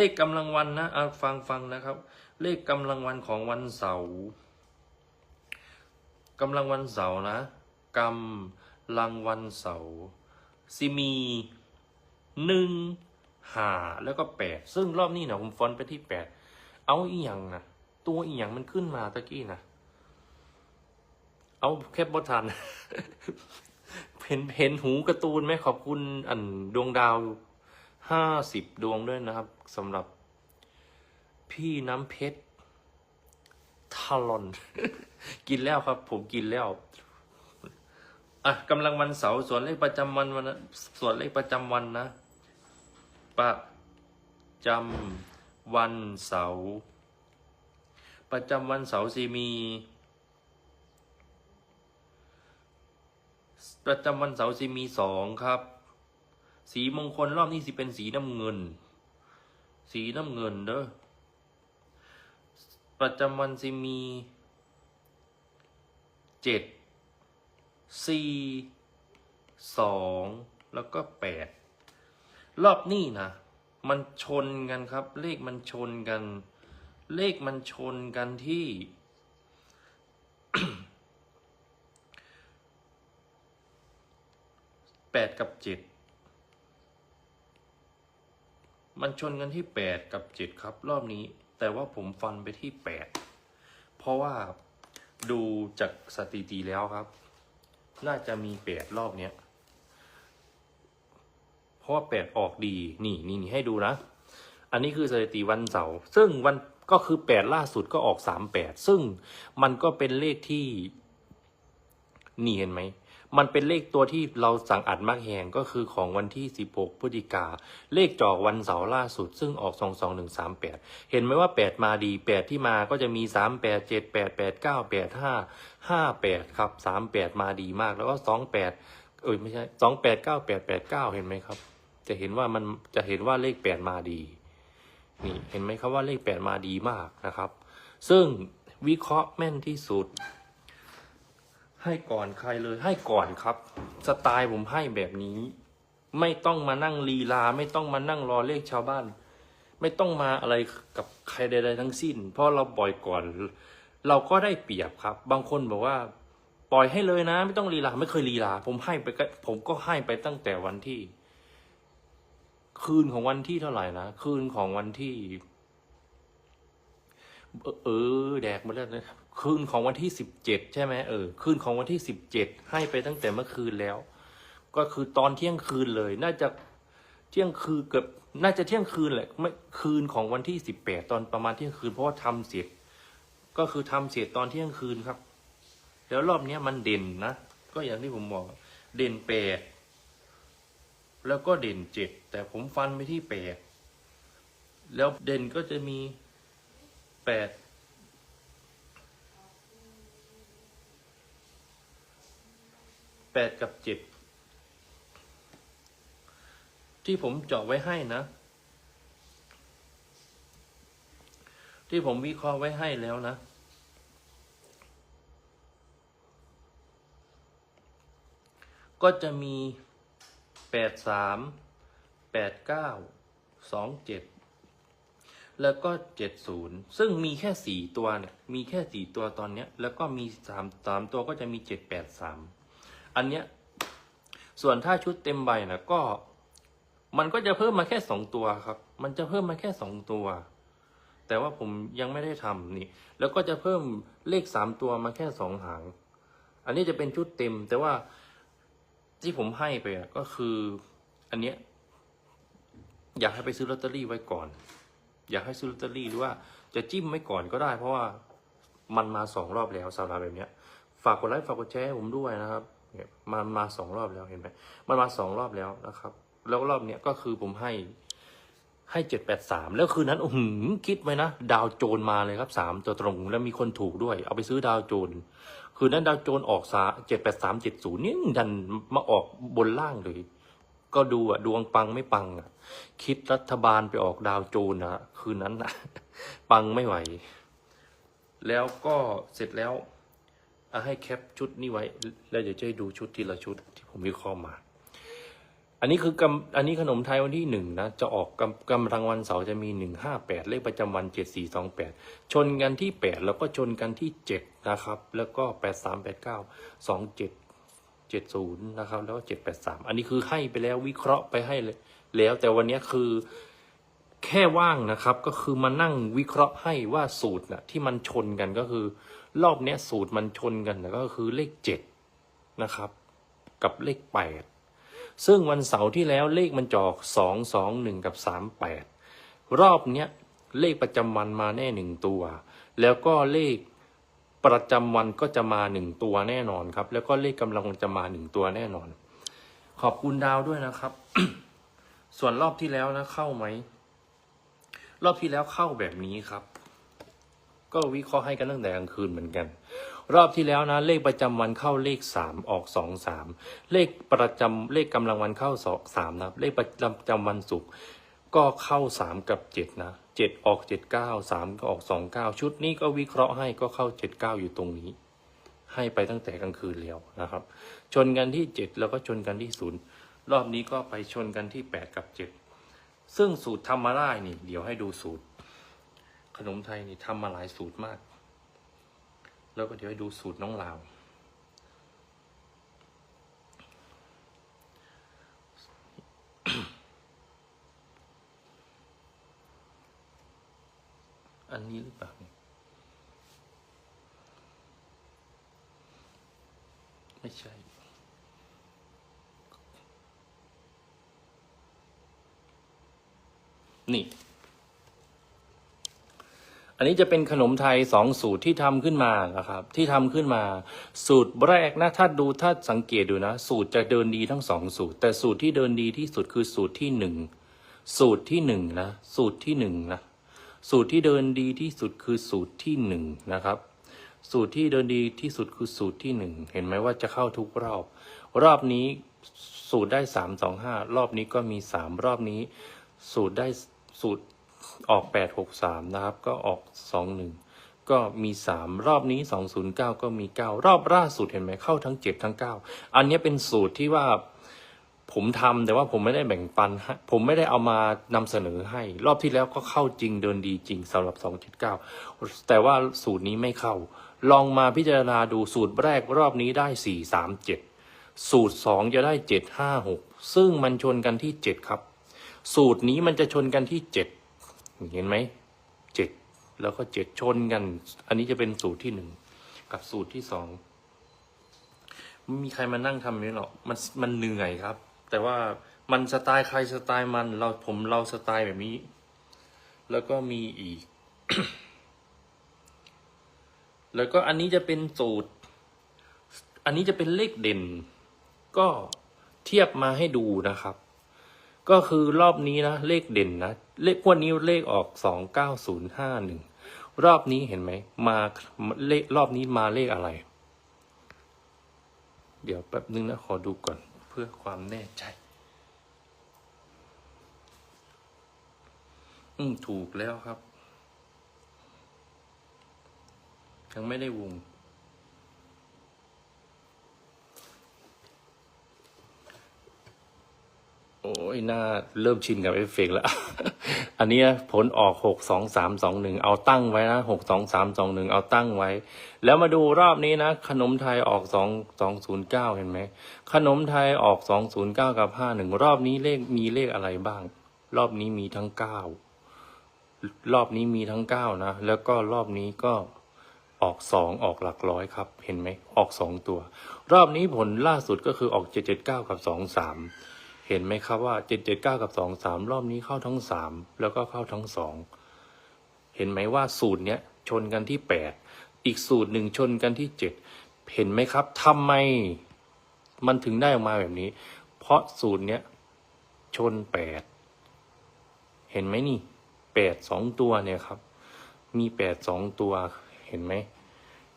เลขกำลังวันนะเอะฟังฟังนะครับ เลขกำลังวันของวันเสาร์กำลังวันเสาร์นะกำลังวันเสาร์ซิมีหนึ่งหาแล้วก็แปดซึ่งรอบนี้นะผมฟอนไปที่แปดเอาอีหยังนะตัวอีหยังมันขึ้นมาตะกี้นะเอาแคปบทันเห็นเห็นหูการ์ตูนไหมขอบคุณอันดวงดาว ห้าสิบดวงด้วยนะครับสำหรับ พี่น้ำเพชรทารอน กินแล้วครับ ผมกินแล้ว อะกำลังวันเสาร์ส่วนเลขประจำวันวันส่วนเลขประจำวันนะ ประจำวันเสาร์ประจำวันเสาร์สีมี ประจำวันเสาร์สีมีสองครับ สีมงคลรอบนี้สิเป็นสีน้ำเงิน สีน้ำเงินเด้อประจำวันสิมีเจ็ดสี่สองแล้วก็แปดรอบนี้นะมันชนกันครับ เลขมันชนกัน เลขมันชนกันที่แปดกับเจ็ด มันชนกันที่แปดกับเจ็ดครับ รอบนี้ แต่ว่าผมฟันไปที่แปดเพราะว่าดูจากสถิติแล้วครับ น่าจะมีแปดรอบเนี้ยเพราะว่าแปดออกดีนี่นี่นี่ให้ดูนะ อันนี้คือสถิติวันเสาร์ซึ่งวันก็คือแปดล่าสุดก็ออกสามแปดซึ่งมันก็เป็นเลขที่นี่เห็นไหม มันเป็นเลขตัวที่เราสั่งอัดมากแหงก็คือของวันที่ 16 พฤศจิกา เลขจอกวันเสาร์ล่าสุด ซึ่งออก 22138 เห็นไหมว่า 8 มาดี 8 ที่มาก็จะมี 38 78 89 85 58 ครับ 38 มาดีมากแล้วก็ 28 เอ้ยไม่ใช่ 28 98 89 เห็นไหมครับ จะเห็นว่ามันจะเห็นว่าเลข 8 มาดี นี่เห็นไหมครับว่าเลข 8 มาดีมากนะครับ ซึ่งวิเคราะห์แม่นที่สุด ให้ก่อนใครเลย ให้ก่อนครับ สไตล์ผมให้แบบนี้ ไม่ต้องมานั่งลีลา ไม่ต้องมานั่งรอเลขชาวบ้าน ไม่ต้องมาอะไรกับใครใด ๆ ทั้งสิ้น เพราะเราปล่อยก่อน เราก็ได้เปรียบครับ บางคนบอกว่า ปล่อยให้เลยนะ ไม่ต้องลีลาไม่เคยลีลา ผมให้ไปผมก็ให้ไปตั้งแต่วันที่ คืนของวันที่เท่าไหร่นะคืนของวันที่ เออเออแดกมาแล้วนะคื คืนของวันที่สิบเจ็ดใช่ไหมเออคืนของวันที่สิบเจ็ดให้ไปตั้งแต่เมื่อคืนแล้ว ก็คือตอนเที่ยงคืนเลย น่าจะเที่ยงคืนเกือบน่าจะเที่ยงคืนแหละไม่คืนของวันที่สิบแปดตอนประมาณเที่ยงคืนเพราะว่าทำเสร็จ ก็คือทำเสร็จตอนเที่ยงคืนครับ แล้วรอบเนี้ยมันเด่นนะก็อย่างที่ผมบอก เด่นแปดแล้วก็เด่นเจ็ดแต่ผมฟันไปที่แปดแล้วเด่นก็จะมีแปด แป ดกับเจ็ดที่ผมเจาะไว้ให้นะ ที่ผมวิเคราะห์ไว้ให้แล้วนะ ก็จะมีแปดสามแปดเก้าสองเจ็ดแล้วก็เจ็ดศูนย์ซึ่งมีแค่สี่ตัวเนี่ย มีแค่สี่ตัวตอนเนี้ย แล้วก็มีสามสามตัวก็จะมีเจ็ดแปดสาม อันเนี้ย ส่วนถ้าชุดเต็มใบนะก็ มันก็จะเพิ่มมาแค่สองตัวครับ มันจะเพิ่มมาแค่สองตัว แต่ว่าผมยังไม่ได้ทำนี่ แล้วก็จะเพิ่มเลขสามตัวมาแค่สองหาง อันนี้จะเป็นชุดเต็ม แต่ว่าที่ผมให้ไปอะก็คือ อันเนี้ย อยากให้ไปซื้อลอตเตอรี่ไว้ก่อน อยากให้ซื้อลอตเตอรี่หรือว่าจะจิ้มไว้ก่อนก็ได้เพราะว่ามันมาสองรอบแล้วสำหรับแบบเนี้ย ฝากกดไลค์ฝากกดแชร์ให้ผมด้วยนะครับ เนี่ยมันมาสองรอบแล้วเห็นไหมมันมาสองรอบแล้วนะครับ แล้วรอบเนี้ยก็คือผมให้ให้เจ็ดแปดสามแล้วคืนนั้นอือหือคิดไว้นะ ดาวโจรมาเลยครับสามตัวตรงแล้วมีคนถูกด้วย เอาไปซื้อดาวโจรคืนนั้นดาวโจรออกสาเจ็ดแปดสามเจ็ดศูนย์นี่ดันมาออกบนล่างเลย ก็ดูอะดวงปังไม่ปังอะคิดรัฐบาลไปออกดาวโจรนะคืนนั้นนะปังไม่ไหว แล้วก็เสร็จแล้ว อะให้แคปชุดนี้ไว้ แล้วเดี๋ยวจะให้ดูชุดทีละชุดที่ผมวิเคราะห์มา อันนี้คือกำอันนี้ขนมไทยวันที่หนึ่งนะ จะออกกำกำลังวันเสาร์จะมีหนึ่งห้าแปดเลขประจำวันเจ็ดสี่สองแปดชนกันที่แปดแล้วก็ชนกันที่เจ็ดนะครับ แล้วก็แปดสามแปดเก้าสองเจ็ดเจ็ดศูนย์นะครับ แล้วก็เจ็ดแปดสามอันนี้คือให้ไปแล้ววิเคราะห์ไปให้เลยแล้ว แต่วันนี้คือแค่ว่างนะครับ ก็คือมานั่งวิเคราะห์ให้ว่าสูตรนะที่มันชนกันก็คือ รอบเนี้ยสูตรมันชนกันก็คือเลขเจ็ดนะครับ กับเลขแปดซึ่งวันเสาร์ที่แล้วเลขมันจอกสองสองหนึ่งกับสามแปดรอบเนี้ยเลขประจำวันมาแน่หนึ่งตัว แล้วก็เลขประจำวันก็จะมาหนึ่งตัวแน่นอนครับ แล้วก็เลขกำลังจะมาหนึ่งตัวแน่นอน ขอบคุณดาวด้วยนะครับ ส่วนรอบที่แล้วนะเข้าไหมรอบที่แล้วเข้าแบบนี้ครับ ก็วิเคราะห์ให้กันตั้งแต่กลางคืนเหมือนกัน รอบที่แล้วนะ เลขประจำวันเข้าเลขสามออกสองสามเลขประจำเลขกำลังวันเข้าสองสามนะเลขประจำวันศุกร์ก็เข้าสามกับเจ็ดนะเจ็ดออกเจ็ดเก้าสามก็ออกสองเก้าชุดนี้ก็วิเคราะห์ให้ก็เข้าเจ็ดเก้าอยู่ตรงนี้ ให้ไปตั้งแต่กลางคืนแล้วนะครับ ชนกันที่เจ็ดแล้วก็ชนกันที่ศูนย์รอบนี้ก็ไปชนกันที่แปดกับเจ็ดซึ่งสูตรทำมาได้นี่ เดี๋ยวให้ดูสูตร ขนมไทยนี่ทำมาหลายสูตรมาก แล้วก็เดี๋ยวให้ดูสูตรน้องลาว อันนี้หรือเปล่าไม่ใช่นี่ อันนี้จะเป็นขนมไทยสองสูตรที่ทำขึ้นมานะครับ ที่ทำขึ้นมา สูตรแรกนะถ้าดูถ้าสังเกตดูนะ สูตรจะเดินดีทั้งสองสูตร แต่สูตรที่เดินดีที่สุดคือสูตรที่หนึ่งสูตรที่หนึ่งนะสูตรที่หนึ่งนะสูตรที่เดินดีที่สุดคือสูตรที่หนึ่งนะครับ สูตรที่เดินดีที่สุดคือสูตรที่หนึ่งเห็นไหมว่าจะเข้าทุกรอบ รอบนี้สูตรได้สามสองห้ารอบนี้ก็มีสามรอบนี้ สูตรได้สูตร ออก 863 นะครับ ก็ออก 21 ก็มี 3 รอบนี้ 209 ก็มี 9 รอบล่าสุดเห็นไหมเข้าทั้ง 7 ทั้ง 9 อันนี้เป็นสูตรที่ว่าผมทำแต่ว่าผมไม่ได้แบ่งปัน ผมไม่ได้เอามานำเสนอให้ รอบที่แล้วก็เข้าจริงเดินดีจริงสำหรับ 279 แต่ว่าสูตรนี้ไม่เข้า ลองมาพิจารณาดูสูตรแรกรอบนี้ได้ 437 สูตร 2 จะได้ 756 ซึ่งมันชนกันที่ 7 ครับ สูตรนี้มันจะชนกันที่เจ็ด เห็นไหมเจ็ดแล้วก็เจ็ดชนกัน อันนี้จะเป็นสูตรที่หนึ่งกับสูตรที่สองไม่มีใครมานั่งทำนี้หรอกมันมันเหนื่อยครับ แต่ว่ามันสไตล์ใครสไตล์มัน เราผมเราสไตล์แบบนี้ แล้วก็มีอีก แล้วก็อันนี้จะเป็นสูตร อันนี้จะเป็นเลขเด่น ก็เทียบมาให้ดูนะครับ ก็คือรอบนี้นะเลขเด่นนะ เลขวันนี้เลขออกสองเก้าศูนย์ห้าหนึ่งรอบนี้เห็นไหมมาเลขรอบนี้มาเลขอะไร เดี๋ยวแป๊บนึงนะขอดูก่อนเพื่อความแน่ใจ อืมถูกแล้วครับ ยังไม่ได้วง โอ้น่าเริ่มชินกับเอฟเฟกต์แล้ว อันนี้ผลออกหกสองสามสองหนึ่งเอาตั้งไว้นะหกสองสามสองหนึ่งเอาตั้งไว้ แล้วมาดูรอบนี้นะ ขนมไทยออกสองสองศูนย์เก้าเห็นไหม ขนมไทยออกสองศูนย์เก้ากับห้าหนึ่งรอบนี้เลขมีเลขอะไรบ้าง รอบนี้มีทั้งเก้ารอบนี้มีทั้งเก้านะ แล้วก็รอบนี้ก็ออกสองออกหลักร้อยครับ เห็นไหมออกสองตัว รอบนี้ผลล่าสุดก็คือออกเจ็ดเจ็ดเก้ากับสองสาม เห็นไหมครับว่าเจ็ดเจ็ดเก้ากับสองสามรอบนี้เข้าทั้งสามแล้วก็เข้าทั้งสองเห็นไหมว่าสูตรเนี้ยชนกันที่แปดอีกสูตรหนึ่งชนกันที่เจ็ดเห็นไหมครับทำไมมันถึงได้ออกมาแบบนี้ เพราะสูตรเนี้ยชนแปดเห็นไหมนี่แปดสองตัวเนี่ยครับ มีแปดสองตัวเห็นไหม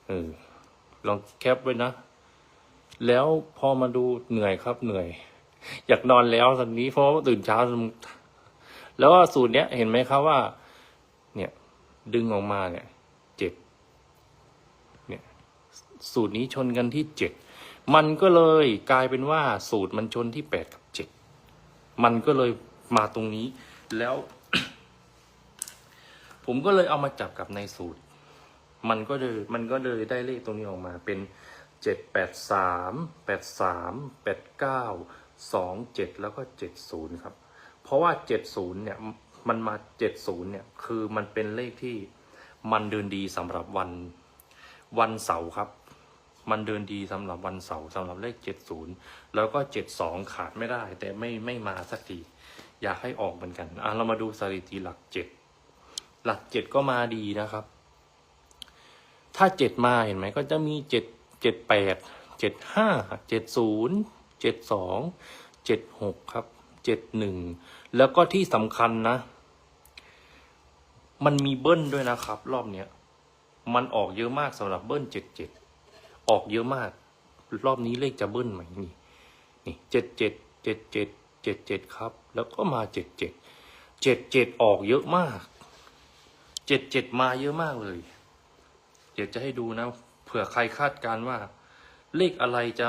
เออลองแคปไว้นะ แล้วพอมาดูเหนื่อยครับเหนื่อย อยากนอนแล้วตอนนี้เพราะว่าตื่นเช้า แล้วสูตรเนี้ยเห็นไหมครับว่า เนี่ย ดึงออกมาเนี่ยเจ็ดเนี่ย สูตรนี้ชนกันที่เจ็ดมันก็เลยกลายเป็นว่าสูตรมันชนที่แปดกับเจ็ดมันก็เลยมาตรงนี้ แล้ว ผมก็เลยเอามาจับกับในสูตร มันก็เลยมันก็เลยได้เลขตรงนี้ออกมาเป็นเจ็ดแปดสามแปดสามแปดเก้า สองเจ็ดแล้วก็เจ็ดศูนย์ครับ เพราะว่าเจ็ดศูนย์เนี่ย มันมาเจ็ดศูนย์เนี่ย คือมันเป็นเลขที่มันเดินดีสำหรับวันวันเสาร์ครับ มันเดินดีสำหรับวันเสาร์สำหรับเลขเจ็ดศูนย์แล้วก็เจ็ดสองขาดไม่ได้ แต่ไม่ไม่มาสักทีอยากให้ออกเหมือนกัน อะ เรามาดูสถิติหลักเจ็ดหลักเจ็ดก็มาดีนะครับ ถ้าเจ็ดมาเห็นไหมก็จะมีเจ็ดเจ็ดแปดเจ็ดสองเจ็ดหกครับเจ็ดหนึ่งแล้วก็ที่สำคัญนะ มันมีเบิ้ลด้วยนะครับ รอบเนี้ย มันออกเยอะมากสำหรับเบิ้ลเจ็ดเจ็ดออกเยอะมาก รอบนี้เลขจะเบิ้ลไหมนี่นี่เจ็ดเจ็ดเจ็ดเจ็ดเจ็ดเจ็ดครับ แล้วก็มาเจ็ดเจ็ดเจ็ดเจ็ดออกเยอะมากเจ็ดเจ็ดมาเยอะมากเลย เดี๋ยวจะให้ดูนะ เผื่อใครคาดการว่า เลขอะไรจะ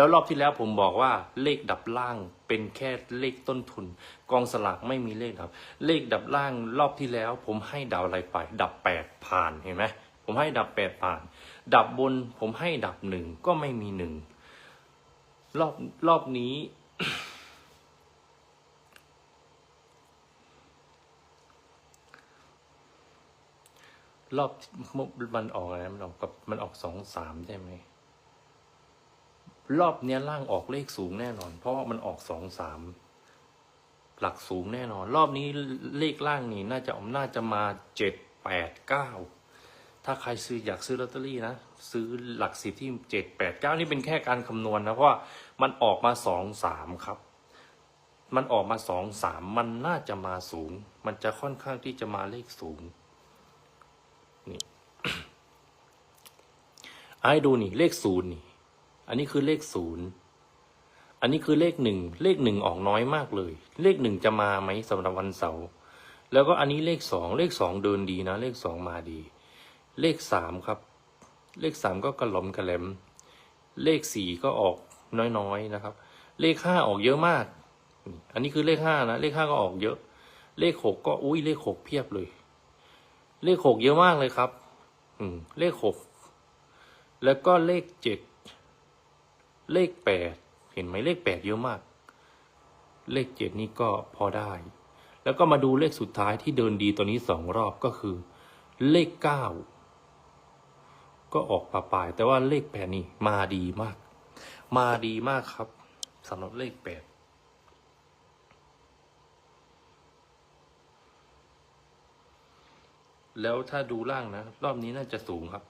แล้วรอบที่แล้วผมบอกว่าเลขดับล่างเป็นแค่เลขต้นทุน กองสลากไม่มีเลขดับ เลขดับล่างรอบที่แล้วผมให้ดาวอะไรไป ดับแปดผ่านเห็นไหมผมให้ดับแปดผ่าน ดับบนผมให้ดับหนึ่งก็ไม่มีหนึ่งรอบรอบนี้ รอบมันออกอะไรมันออกกับมันออกสองสามใช่ไหม รอบเนี้ยล่างออกเลขสูงแน่นอน เพราะว่ามันออกสองสามหลักสูงแน่นอน รอบนี้เลขล่างนี่น่าจะน่าจะมาเจ็ดแปดเก้าถ้าใครซื้ออยากซื้อลอตเตอรี่นะ ซื้อหลักสิบที่เจ็ดแปดเก้านี่เป็นแค่การคำนวณนะเพราะว่ามันออกมาสองสามครับ มันออกมาสองสามมันน่าจะมาสูง มันจะค่อนข้างที่จะมาเลขสูงนี่ให้ดูนี่เลขศูนย์นี่ อันนี้คือเลขศูนย์อันนี้คือเลขหนึ่งเลขหนึ่งออกน้อยมากเลย เลขหนึ่งจะมาไหมสำหรับวันเสาร์แล้วก็อันนี้เลขสองเลขสองเดินดีนะ เลขสองมาดี เลขสามครับ เลขสามก็กระหล่อมกระแหลม เลขสี่ก็ออกน้อยๆนะครับ เลขห้าออกเยอะมาก อันนี้คือเลขห้านะ เลขห้าก็ออกเยอะ เลขหกก็อุ้ยเลขหกเพียบเลย เลขหกเยอะมากเลยครับ อืมเลขหกแล้วก็เลขเจ็ด เลขแปดเห็นไหมเลขแปดเยอะมาก เลขเจ็ดนี่ก็พอได้ แล้วก็มาดูเลขสุดท้ายที่เดินดีตัวนี้สองรอบก็คือ เลขเก้าก็ออกปลาปลาย แต่ว่าเลขแปดนี่มาดีมาก มาดีมากครับสำหรับเลขแปดแล้วถ้าดูล่างนะ รอบนี้น่าจะสูงครับ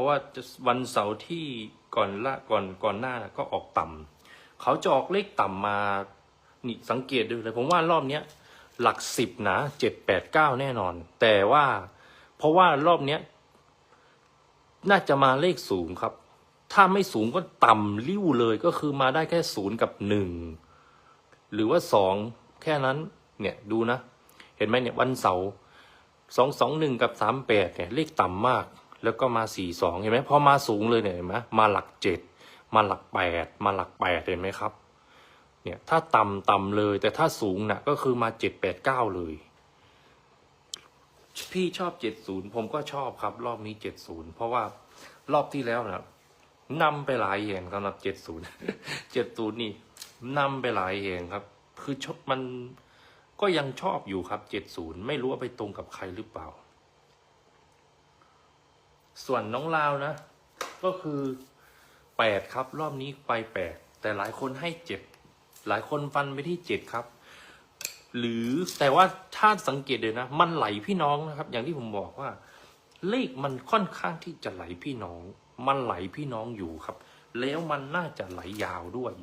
ราะว่าจะวันเสาร์ที่ก่อนละก่อนก่อนหน้าก็ออกต่ำเขาจะออกเลขต่ำมานี่สังเกตดูเลย ผมว่ารอบเนี้ยหลักสิบนะเจ็ดแปดเก้าแน่นอน แต่ว่าเพราะว่ารอบเนี้ยน่าจะมาเลขสูงครับ ถ้าไม่สูงก็ต่ำริ้วเลยก็คือมาได้แค่ศูนย์กับหนึ่งหรือว่าสองแค่นั้นเนี่ยดูนะ เห็นไหมเนี่ยวันเสาร์สองสองหนึ่งกับสามแปดเนี่ยเลขต่ำมาก แล้วก็มาสี่สองเห็นไหมพอมาสูงเลยเนี่ยเห็นไหมมาหลักเจ็ดมาหลักแปดมาหลักแปดเห็นไหมครับเนี่ยถ้าต่ำต่ำเลย แต่ถ้าสูงน่ะก็คือมาเจ็ดแปดเก้าเลย พี่ชอบเจ็ดศูนย์ผมก็ชอบครับ รอบนี้เจ็ดศูนย์เพราะว่ารอบที่แล้วนะนำไปหลายแห่งสำหรับเจ็ดศูนย์เจ็ดศูนย์นี่นำไปหลายแห่งครับ คือชอบมันก็ยังชอบอยู่ครับ70ไม่รู้ว่าไปตรงกับใครหรือเปล่า ส่วนน้องลาวนะ ก็คือ8ครับ รอบนี้ไป8แต่หลายคนให้7หลายคนฟันไปที่7ครับ หรือแต่ว่าถ้าสังเกตเลยนะ มันไหลพี่น้องนะครับ อย่างที่ผมบอกว่า เลขมันค่อนข้างที่จะไหลพี่น้อง มันไหลพี่น้องอยู่ครับ แล้วมันน่าจะไหลยาวด้วย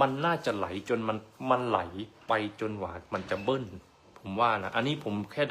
มันน่าจะไหลจนมันมันไหลไปจนหวามันจะเบิ้ลผมว่านะ อันนี้ผมแค่เดา